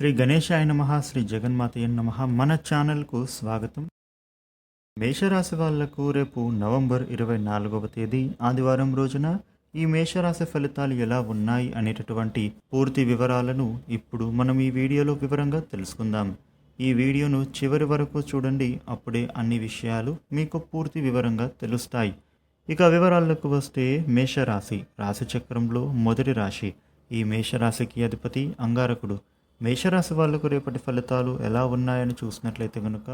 శ్రీ గణేశాయ నమ శ్రీ జగన్మాతయ్య నమ. మన ఛానల్కు స్వాగతం. మేషరాశి వాళ్ళకు రేపు నవంబర్ ఇరవై నాలుగవ తేదీ ఆదివారం రోజున ఈ మేషరాశి ఫలితాలు ఎలా ఉన్నాయి అనేటటువంటి పూర్తి వివరాలను ఇప్పుడు మనం ఈ వీడియోలో వివరంగా తెలుసుకుందాం. ఈ వీడియోను చివరి వరకు చూడండి అప్పుడే అన్ని విషయాలు మీకు పూర్తి వివరంగా తెలుస్తాయి. ఇక వివరాలకు వస్తే మేషరాశి రాశిచక్రంలో మొదటి రాశి. ఈ మేషరాశికి అధిపతి అంగారకుడు. మేషరాశి వాళ్ళకు రేపటి ఫలితాలు ఎలా ఉన్నాయని చూసినట్లయితే కనుక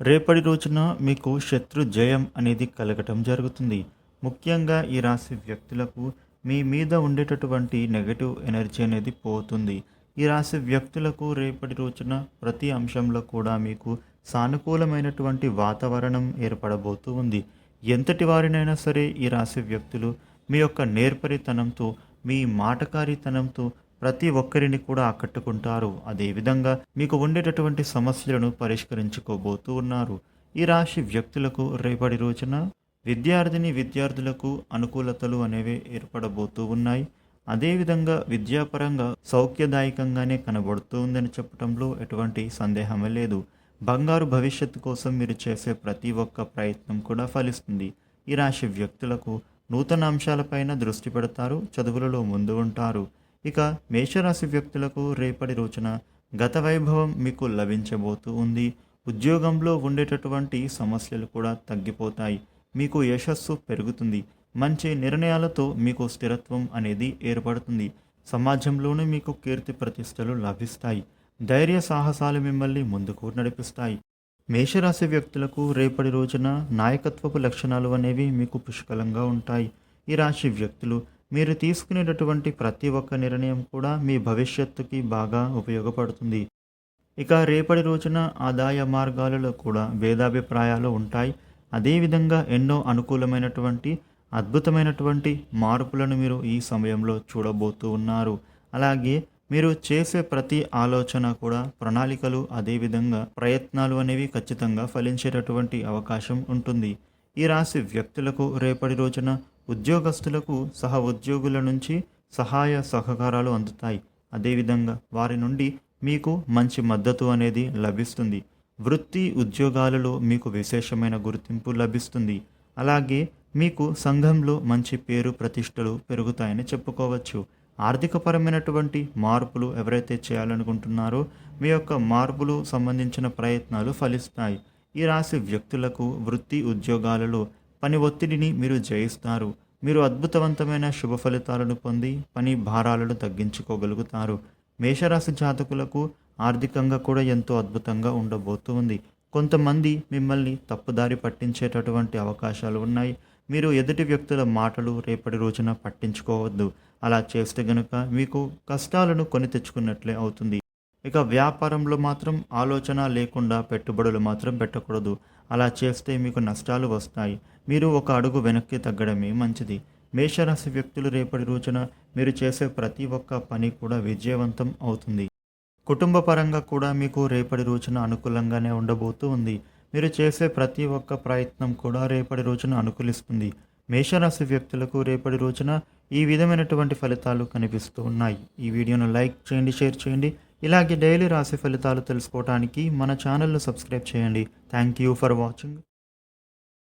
రేపటి రోజున మీకు శత్రు జయం అనేది కలగటం జరుగుతుంది. ముఖ్యంగా ఈ రాశి వ్యక్తులకు మీ మీద ఉండేటటువంటి నెగటివ్ ఎనర్జీ అనేది పోతుంది. ఈ రాశి వ్యక్తులకు రేపటి రోజున ప్రతి అంశంలో కూడా మీకు సానుకూలమైనటువంటి వాతావరణం ఏర్పడబోతూ ఉంది. ఎంతటి వారినైనా సరే ఈ రాశి వ్యక్తులు మీ యొక్క నేర్పరితనంతో మీ మాటకారితనంతో ప్రతి ఒక్కరిని కూడా ఆకట్టుకుంటారు. అదేవిధంగా మీకు ఉండేటటువంటి సమస్యలను పరిష్కరించుకోబోతూ ఉన్నారు. ఈ రాశి వ్యక్తులకు రేపటి రోజున విద్యార్థిని విద్యార్థులకు అనుకూలతలు అనేవి ఏర్పడబోతూ ఉన్నాయి. అదేవిధంగా విద్యాపరంగా సౌఖ్యదాయకంగానే కనబడుతూ ఉందని చెప్పడంలో ఎటువంటి సందేహమే లేదు. బంగారు భవిష్యత్తు కోసం మీరు చేసే ప్రతి ఒక్క ప్రయత్నం కూడా ఫలిస్తుంది. ఈ రాశి వ్యక్తులకు నూతన అంశాలపైన దృష్టి పెడతారు చదువులలో ముందు ఉంటారు. ఇక మేషరాశి వ్యక్తులకు రేపటి రోజున గత వైభవం మీకు లభించబోతూ ఉంది. ఉద్యోగంలో ఉండేటటువంటి సమస్యలు కూడా తగ్గిపోతాయి. మీకు యశస్సు పెరుగుతుంది. మంచి నిర్ణయాలతో మీకు స్థిరత్వం అనేది ఏర్పడుతుంది. సమాజంలోనే మీకు కీర్తి ప్రతిష్టలు లభిస్తాయి. ధైర్య సాహసాలు మిమ్మల్ని ముందుకు నడిపిస్తాయి. మేషరాశి వ్యక్తులకు రేపటి రోజున నాయకత్వపు లక్షణాలు అనేవి మీకు పుష్కలంగా ఉంటాయి. ఈ రాశి వ్యక్తులు మీరు తీసుకునేటటువంటి ప్రతి ఒక్క నిర్ణయం కూడా మీ భవిష్యత్తుకి బాగా ఉపయోగపడుతుంది. ఇక రేపటి రోజున ఆదాయ మార్గాలలో కూడా భేదాభిప్రాయాలు ఉంటాయి. అదేవిధంగా ఎన్నో అనుకూలమైనటువంటి అద్భుతమైనటువంటి మార్పులను మీరు ఈ సమయంలో చూడబోతూ ఉన్నారు. అలాగే మీరు చేసే ప్రతి ఆలోచన కూడా ప్రణాళికలు అదేవిధంగా ప్రయత్నాలు అనేవి ఖచ్చితంగా ఫలించేటటువంటి అవకాశం ఉంటుంది. ఈ రాశి వ్యక్తులకు రేపటి రోజున ఉద్యోగస్తులకు సహ ఉద్యోగుల నుంచి సహాయ సహకారాలు అందుతాయి. అదేవిధంగా వారి నుండి మీకు మంచి మద్దతు అనేది లభిస్తుంది. వృత్తి ఉద్యోగాలలో మీకు విశేషమైన గుర్తింపు లభిస్తుంది. అలాగే మీకు సంఘంలో మంచి పేరు ప్రతిష్టలు పెరుగుతాయని చెప్పుకోవచ్చు. ఆర్థికపరమైనటువంటి మార్పులు ఎవరైతే చేయాలనుకుంటున్నారో మీ యొక్క మార్పులు సంబంధించిన ప్రయత్నాలు ఫలిస్తాయి. ఈ రాశి వ్యక్తులకు వృత్తి ఉద్యోగాలలో పని ఒత్తిడిని మీరు జయిస్తారు. మీరు అద్భుతవంతమైన శుభ ఫలితాలను పొంది పని భారాలను తగ్గించుకోగలుగుతారు. మేషరాశి జాతకులకు ఆర్థికంగా కూడా ఎంతో అద్భుతంగా ఉండబోతుంది. కొంతమంది మిమ్మల్ని తప్పుదారి పట్టించేటటువంటి అవకాశాలు ఉన్నాయి. మీరు ఎదుటి వ్యక్తుల మాటలు రేపటి రోజున పట్టించుకోవద్దు. అలా చేస్తే గనుక మీకు కష్టాలను కొని తెచ్చుకున్నట్లే అవుతుంది. ఇక వ్యాపారంలో మాత్రం ఆలోచన లేకుండా పెట్టుబడులు మాత్రం పెట్టకూడదు. అలా చేస్తే మీకు నష్టాలు వస్తాయి. మీరు ఒక అడుగు వెనక్కి తగ్గడమే మంచిది. మేషరాశి వ్యక్తులు రేపటి రోజున మీరు చేసే ప్రతి ఒక్క పని కూడా విజయవంతం అవుతుంది. కుటుంబ పరంగా కూడా మీకు రేపటి రోజున అనుకూలంగానే ఉండబోతూ ఉంది. మీరు చేసే ప్రతి ఒక్క ప్రయత్నం కూడా రేపటి రోజున అనుకూలిస్తుంది. మేషరాశి వ్యక్తులకు రేపటి రోజున ఈ విధమైనటువంటి ఫలితాలు కనిపిస్తూ ఉన్నాయి. ఈ వీడియోను లైక్ చేయండి షేర్ చేయండి. ఇలాగే డైలీ రాశి ఫలితాలు తెలుసుకోవడానికి మన ఛానల్ను సబ్స్క్రైబ్ చేయండి. Thank you for watching.